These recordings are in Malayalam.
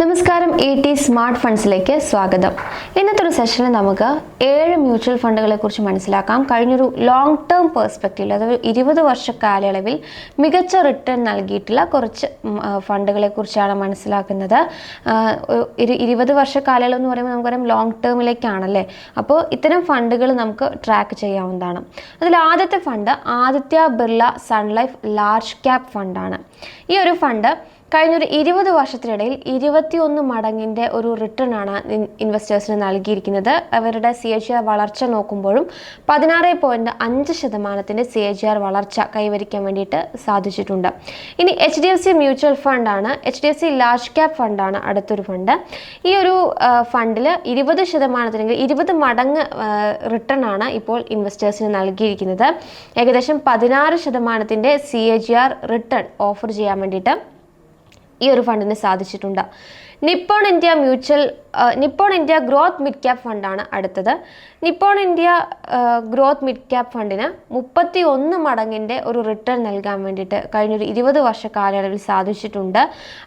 നമസ്കാരം ഇ ടി സ്മാർട്ട് ഫണ്ട്സിലേക്ക് സ്വാഗതം. ഇന്നത്തെ ഒരു സെഷനിൽ നമുക്ക് ഏഴ് മ്യൂച്വൽ ഫണ്ടുകളെ കുറിച്ച് മനസ്സിലാക്കാം. കഴിഞ്ഞൊരു ലോങ് ടേം പേഴ്സ്പെക്റ്റീവിൽ അതായത് ഇരുപത് വർഷ കാലയളവിൽ മികച്ച റിട്ടേൺ നൽകിയിട്ടുള്ള കുറച്ച് ഫണ്ടുകളെ കുറിച്ചാണ് മനസ്സിലാക്കുന്നത്. ഒരു ഇരു- ഇരുപത് വർഷ കാലയളവ് എന്ന് പറയുമ്പോൾ നമുക്കറിയാം ലോങ് ടേമിലേക്കാണല്ലേ അപ്പോൾ ഇത്തരം ഫണ്ടുകൾ നമുക്ക് ട്രാക്ക് ചെയ്യാവുന്നതാണ്. അതിൽ ആദ്യത്തെ fund Aditya Birla sun life large cap ഫണ്ടാണ് ഈ ഒരു ഫണ്ട് കഴിഞ്ഞൊരു ഇരുപത് വർഷത്തിനിടയിൽ ഇരുപത്തിയൊന്ന് മടങ്ങിന്റെ ഒരു റിട്ടേൺ ആണ് ഇൻവെസ്റ്റേഴ്സിന് നൽകിയിരിക്കുന്നത്. അവരുടെ സി എച്ച് ആർ വളർച്ച നോക്കുമ്പോഴും പതിനാറ് പോയിന്റ് അഞ്ച് ശതമാനത്തിന്റെ സി എച്ച് ആർ വളർച്ച കൈവരിക്കാൻ വേണ്ടിയിട്ട് സാധിച്ചിട്ടുണ്ട്. ഇനി H D F C mutual ഫണ്ടാണ് H D F C large cap ഫണ്ടാണ് അടുത്തൊരു ഫണ്ട് ഈ ഒരു ഫണ്ടിൽ ഇരുപത് ശതമാനത്തിനെങ്കിൽ ഇരുപത് മടങ്ങ് റിട്ടേൺ ആണ് ഇപ്പോൾ ഇൻവെസ്റ്റേഴ്സിന് നൽകിയിരിക്കുന്നത്. ഏകദേശം പതിനാറ് ശതമാനത്തിന്റെ C A G R return offer ചെയ്യാൻ വേണ്ടിയിട്ട് ഈ ഒരു ഫണ്ടിന് സാധിച്ചിട്ടുണ്ട്. Nippon India mutual Nippon India growth mid cap ഫണ്ടാണ് അടുത്തത്. Nippon India growth mid cap ഫണ്ടിന് മുപ്പത്തി ഒന്ന് മടങ്ങിന്റെ ഒരു റിട്ടേൺ നൽകാൻ വേണ്ടിയിട്ട് കഴിഞ്ഞൊരു ഇരുപത് വർഷ കാലയളവിൽ സാധിച്ചിട്ടുണ്ട്.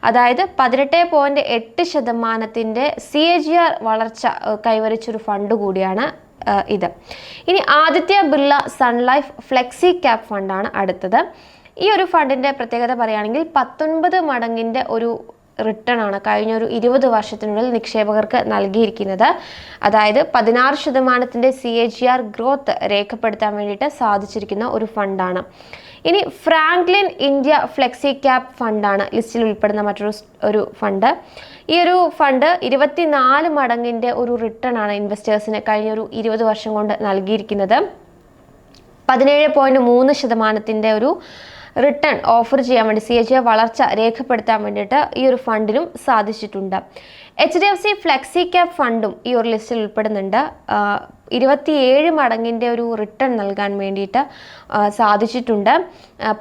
അതായത് പതിനെട്ട് പോയിന്റ് എട്ട് ശതമാനത്തിന്റെ സി എ ജി ആർ വളർച്ച കൈവരിച്ചൊരു ഫണ്ട് കൂടിയാണ് ഇത്. ഇനി Aditya Birla sun life flexi cap ഫണ്ടാണ് അടുത്തത്. ഈ ഒരു ഫണ്ടിന്റെ പ്രത്യേകത പറയുകയാണെങ്കിൽ പത്തൊൻപത് മടങ്ങിന്റെ ഒരു റിട്ടേൺ ആണ് കഴിഞ്ഞ ഒരു ഇരുപത് വർഷത്തിനുള്ളിൽ നിക്ഷേപകർക്ക് നൽകിയിരിക്കുന്നത്. അതായത് പതിനാറ് ശതമാനത്തിന്റെ C A G R growth രേഖപ്പെടുത്താൻ വേണ്ടിയിട്ട് സാധിച്ചിരിക്കുന്ന ഒരു ഫണ്ടാണ്. ഇനി ഫ്രാങ്ക്ലിൻ ഇന്ത്യ ഫ്ലെക്സി ക്യാപ് ഫണ്ടാണ് ലിസ്റ്റിൽ ഉൾപ്പെടുന്ന മറ്റൊരു ഒരു ഫണ്ട് ഈ ഒരു ഫണ്ട് ഇരുപത്തിനാല് മടങ്ങിന്റെ ഒരു റിട്ടേൺ ആണ് ഇൻവെസ്റ്റേഴ്സിന് കഴിഞ്ഞ ഒരു ഇരുപത് വർഷം കൊണ്ട് നൽകിയിരിക്കുന്നത്. പതിനേഴ് പോയിന്റ് മൂന്ന് ശതമാനത്തിന്റെ ഒരു റിട്ടേൺ ഓഫർ ചെയ്യാൻ വേണ്ടി സി എച്ച് വളർച്ച രേഖപ്പെടുത്താൻ വേണ്ടിയിട്ട് ഈ ഒരു ഫണ്ടിനും സാധിച്ചിട്ടുണ്ട്. H D F C flexi cap ഫണ്ടും ഈ ഒരു ലിസ്റ്റിൽ ഉൾപ്പെടുന്നുണ്ട്. ഇരുപത്തിയേഴ് മടങ്ങിന്റെ ഒരു റിട്ടേൺ നൽകാൻ വേണ്ടിയിട്ട് സാധിച്ചിട്ടുണ്ട്.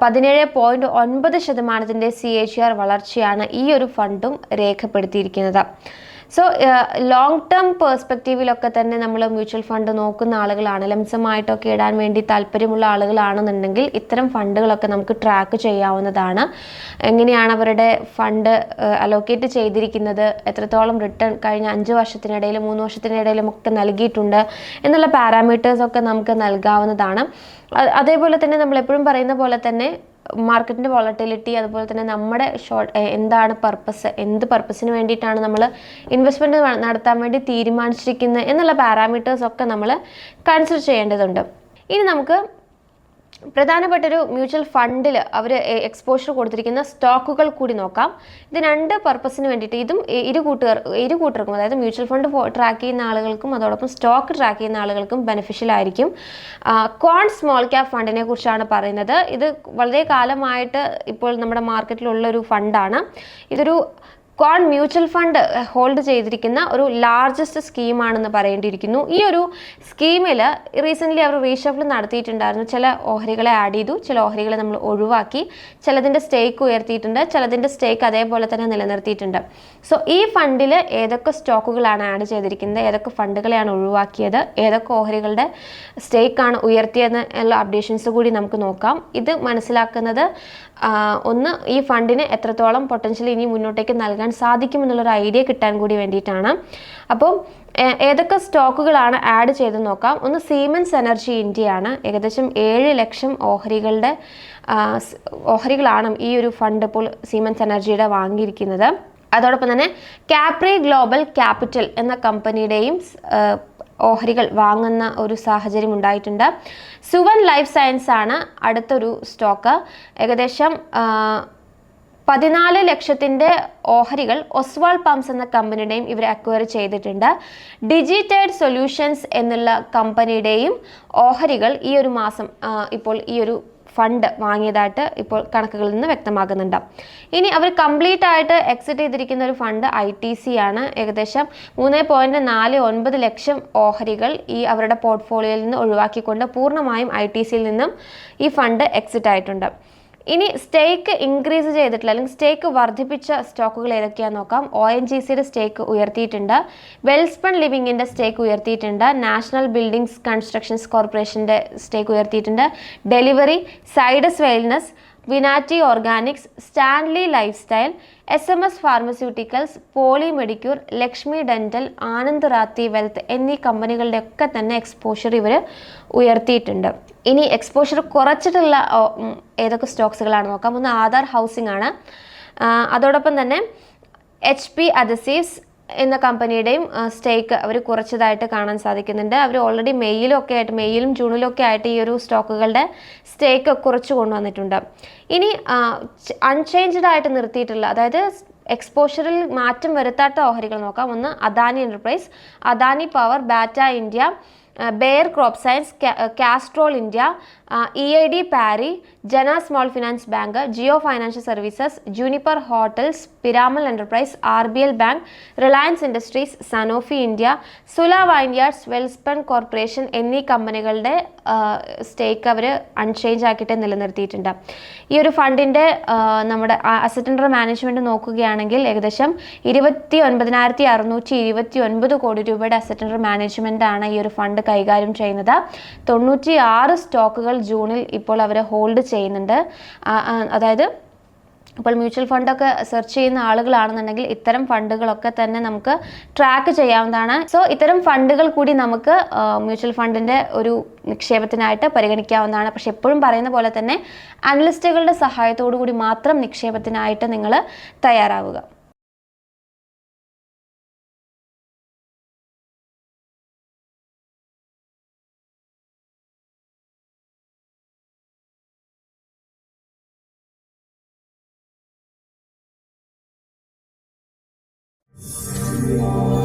പതിനേഴ് പോയിന്റ് ഒൻപത് ശതമാനത്തിന്റെ സി എച്ച് ആർ വളർച്ചയാണ് ഈ ഒരു ഫണ്ടും രേഖപ്പെടുത്തിയിരിക്കുന്നത്. സോ ലോങ് ടേം പേഴ്സ്പെക്റ്റീവിലൊക്കെ തന്നെ നമ്മൾ മ്യൂച്വൽ ഫണ്ട് നോക്കുന്ന ആളുകളാണ്. ലംസമായിട്ടൊക്കെ ഇടാൻ വേണ്ടി താല്പര്യമുള്ള ആളുകളാണെന്നുണ്ടെങ്കിൽ ഇത്തരം ഫണ്ടുകളൊക്കെ നമുക്ക് ട്രാക്ക് ചെയ്യാവുന്നതാണ്. എങ്ങനെയാണ് അവരുടെ ഫണ്ട് അലോക്കേറ്റ് ചെയ്തിരിക്കുന്നത്? എത്രത്തോളം റിട്ടേൺ കഴിഞ്ഞ അഞ്ച് വർഷത്തിനിടയിലും മൂന്ന് വർഷത്തിനിടയിലും ഒക്കെ നൽകിയിട്ടുണ്ട് എന്നുള്ള പാരാമീറ്റേഴ്സ് ഒക്കെ നമുക്ക് നൽകാവുന്നതാണ്. അതേപോലെ തന്നെ നമ്മൾ എപ്പോഴും പറയുന്ന പോലെ തന്നെ മാർക്കറ്റിന്റെ വോളറ്റിലിറ്റി അതുപോലെ തന്നെ നമ്മുടെ ഷോർട്ട് എന്താണ് പർപ്പസ് എന്ത് പർപ്പസിന് വേണ്ടിയിട്ടാണ് നമ്മൾ ഇൻവെസ്റ്റ്മെന്റ് നടത്താൻ വേണ്ടി തീരുമാനിച്ചിരിക്കുന്നത് എന്നുള്ള പാരാമീറ്റേഴ്സ് ഒക്കെ നമ്മൾ കൺസിഡർ ചെയ്യേണ്ടതുണ്ട്. ഇനി നമുക്ക് പ്രധാനപ്പെട്ട ഒരു മ്യൂച്വൽ ഫണ്ടിൽ അവർ എക്സ്പോഷർ കൊടുത്തിരിക്കുന്ന സ്റ്റോക്കുകൾ കൂടി നോക്കാം. ഇത് രണ്ട് പർപ്പസിന് വേണ്ടിയിട്ട് ഇതും ഇരു കൂട്ടുകാർ ഇരു കൂട്ടർക്കും അതായത് മ്യൂച്വൽ ഫണ്ട് ട്രാക്ക് ചെയ്യുന്ന ആളുകൾക്കും അതോടൊപ്പം സ്റ്റോക്ക് ട്രാക്ക് ചെയ്യുന്ന ആളുകൾക്കും ബെനിഫിഷ്യൽ ആയിരിക്കും. കോൺ സ്മോൾ ക്യാപ് ഫണ്ടിനെ കുറിച്ചാണ് പറയുന്നത്. ഇത് വളരെ കാലമായിട്ട് ഇപ്പോൾ നമ്മുടെ മാർക്കറ്റിലുള്ള ഒരു ഫണ്ടാണ് ഇതൊരു കോൺ മ്യൂച്വൽ ഫണ്ട് ഹോൾഡ് ചെയ്തിരിക്കുന്ന ഒരു ലാർജസ്റ്റ് സ്കീമാണെന്ന് പറയേണ്ടിയിരിക്കുന്നു. ഈ ഒരു സ്കീമിൽ റീസെന്റ്ലി അവർ റീഷഫിൾ നടത്തിയിട്ടുണ്ടായിരുന്നു. ചില ഓഹരികളെ ആഡ് ചെയ്തു ചില ഓഹരികളെ നമ്മൾ ഒഴിവാക്കി ചിലതിന്റെ സ്റ്റേക്ക് ഉയർത്തിയിട്ടുണ്ട് ചിലതിന്റെ സ്റ്റേക്ക് അതേപോലെ തന്നെ നിലനിർത്തിയിട്ടുണ്ട്. സോ ഈ ഫണ്ടിൽ ഏതൊക്കെ സ്റ്റോക്കുകളാണ് ആഡ് ചെയ്തിരിക്കുന്നത് ഏതൊക്കെ ഫണ്ടുകളെയാണ് ഒഴിവാക്കിയത് ഏതൊക്കെ ഓഹരികളുടെ സ്റ്റേക്കാണ് ഉയർത്തിയത് ഉള്ള അപ്ഡേഷൻസ് കൂടി നമുക്ക് നോക്കാം. ഇത് മനസ്സിലാക്കുന്നത് ഒന്ന് ഈ ഫണ്ടിന് എത്രത്തോളം പൊട്ടൻഷ്യൽ ഇനി മുന്നോട്ടേക്ക് നൽകാൻ സാധിക്കുമെന്നുള്ളൊരു ഐഡിയ കിട്ടാൻ കൂടി വേണ്ടിയിട്ടാണ്. അപ്പോൾ ഏതൊക്കെ സ്റ്റോക്കുകളാണ് ആഡ് ചെയ്ത് നോക്കാം. ഒന്ന് സീമെൻസ് എനർജി ഇന്ത്യയാണ് ഏകദേശം ഏഴ് ലക്ഷം ഓഹരികളുടെ ഓഹരികളാണ് ഈ ഒരു ഫണ്ട് ഇപ്പോൾ സീമെൻസ് എനർജിയുടെ വാങ്ങിയിരിക്കുന്നത്. അതോടൊപ്പം തന്നെ കാപ്രി ഗ്ലോബൽ ക്യാപിറ്റൽ എന്ന കമ്പനിയുടെയും ഓഹരികൾ വാങ്ങുന്ന ഒരു സാഹചര്യം ഉണ്ടായിട്ടുണ്ട്. സുവൻ ലൈഫ് സയൻസ് ആണ് അടുത്തൊരു സ്റ്റോക്ക്. ഏകദേശം പതിനാല് ലക്ഷത്തിന്റെ ഓഹരികൾ ഒസ്വാൾ പാംസ് എന്ന കമ്പനിയുടെയും ഇവർ അക്വയർ ചെയ്തിട്ടുണ്ട്. ഡിജിറ്റൈഡ് സൊല്യൂഷൻസ് എന്നുള്ള കമ്പനിയുടെയും ഓഹരികൾ ഈ ഒരു മാസം ഇപ്പോൾ ഈ ഒരു ഫണ്ട് വാങ്ങിയതായിട്ട് ഇപ്പോൾ കണക്കുകളിൽ നിന്ന് വ്യക്തമാകുന്നുണ്ട് ഇനി അവർ കംപ്ലീറ്റ് ആയിട്ട് എക്സിറ്റ് ചെയ്തിരിക്കുന്ന ഒരു ഫണ്ട് ഐ ടി സി ആണ്. ഏകദേശം മൂന്ന് പോയിന്റ് നാല് ഒൻപത് ലക്ഷം ഓഹരികൾ ഈ അവരുടെ പോർട്ട്ഫോളിയോയിൽ നിന്ന് ഒഴിവാക്കിക്കൊണ്ട് പൂർണമായും ഐ ടി സിയിൽ നിന്നും ഈ ഫണ്ട് എക്സിറ്റ് ആയിട്ടുണ്ട്. ഇനി സ്റ്റേക്ക് ഇൻക്രീസ് ചെയ്തിട്ടുള്ള അല്ലെങ്കിൽ സ്റ്റേക്ക് വർദ്ധിപ്പിച്ച സ്റ്റോക്കുകൾ ഏതൊക്കെയാണെന്ന് നോക്കാം. ഒ എൻ ജി സിയുടെ സ്റ്റേക്ക് ഉയർത്തിയിട്ടുണ്ട്. വെൽസ്പൺ ലിവിങ്ങിന്റെ സ്റ്റേക്ക് ഉയർത്തിയിട്ടുണ്ട്. നാഷണൽ ബിൽഡിംഗ്സ് കൺസ്ട്രക്ഷൻസ് കോർപ്പറേഷന്റെ സ്റ്റേക്ക് ഉയർത്തിയിട്ടുണ്ട്. Delhivery Zydus wellness Vinati organics Stanley lifestyle S M S pharmaceuticals Poly Medicure Lakshmi dental Anand Rathi wealth എന്നീ കമ്പനികളുടെ ഒക്കെ തന്നെ എക്സ്പോഷർ ഇവർ ഉയർത്തിയിട്ടുണ്ട്. ഇനി എക്സ്പോഷർ കുറച്ചിട്ടുള്ള ഏതൊക്കെ സ്റ്റോക്സുകളാണ് നോക്കാം. ഒന്ന് ആധാർ ഹൗസിംഗ് ആണ്. അതോടൊപ്പം തന്നെ എച്ച് പി അദസീവ്സ് എന്ന കമ്പനിയുടെയും സ്റ്റേക്ക് അവർ കുറച്ചതായിട്ട് കാണാൻ സാധിക്കുന്നുണ്ട്. അവർ ഓൾറെഡി മെയ്യിലും ഒക്കെ ആയിട്ട് മെയ്യിലും ജൂണിലും ഒക്കെ ആയിട്ട് ഈ ഒരു സ്റ്റോക്കുകളുടെ സ്റ്റേക്ക് കുറച്ച് കൊണ്ടുവന്നിട്ടുണ്ട്. ഇനി അൺചേഞ്ച്ഡ് ആയിട്ട് നിർത്തിയിട്ടുള്ള അതായത് എക്സ്പോഷറിൽ മാറ്റം വരുത്താത്ത ഓഹരികൾ നോക്കാം. ഒന്ന് Adani enterprise Adani power Bata India Bayer crop science Castrol India E I D Parry Jana small finance bank Jio financial services Juniper hotels Piramal enterprise R B L bank Reliance Industries Sanofi India Sula vineyards Welspun corporation എന്നീ കമ്പനികളുടെ സ്റ്റേക്ക് അവർ അൺചേഞ്ച് ആക്കിയിട്ട് നിലനിർത്തിയിട്ടുണ്ട്. ഈ ഒരു ഫണ്ടിന്റെ നമ്മുടെ അസറ്റ് അണ്ടർ മാനേജ്മെന്റ് നോക്കുകയാണെങ്കിൽ ഏകദേശം ഇരുപത്തി ഒൻപതിനായിരത്തി അറുന്നൂറ്റി ഇരുപത്തി ഒൻപത് കോടി രൂപയുടെ അസറ്റ് അണ്ടർ ആണ് ഈ ഒരു ഫണ്ട് കൈകാര്യം ചെയ്യുന്നത്. തൊണ്ണൂറ്റി ആറ് സ്റ്റോക്കുകൾ ജൂണിൽ ഇപ്പോൾ അവർ ഹോൾഡ് ചെയ്യുന്നുണ്ട്. അതായത് ഇപ്പോൾ മ്യൂച്വൽ ഫണ്ടൊക്കെ സെർച്ച് ചെയ്യുന്ന ആളുകളാണെന്നുണ്ടെങ്കിൽ ഇത്തരം ഫണ്ടുകളൊക്കെ തന്നെ നമുക്ക് ട്രാക്ക് ചെയ്യാവുന്നതാണ്. സോ ഇത്തരം ഫണ്ടുകൾ കൂടി നമുക്ക് മ്യൂച്വൽ ഫണ്ടിന്റെ ഒരു നിക്ഷേപത്തിനായിട്ട് പരിഗണിക്കാവുന്നതാണ്. പക്ഷെ എപ്പോഴും പറയുന്ന പോലെ തന്നെ അനലിസ്റ്റുകളുടെ സഹായത്തോടു കൂടി മാത്രം നിക്ഷേപത്തിനായിട്ട് നിങ്ങൾ തയ്യാറാവുക. oh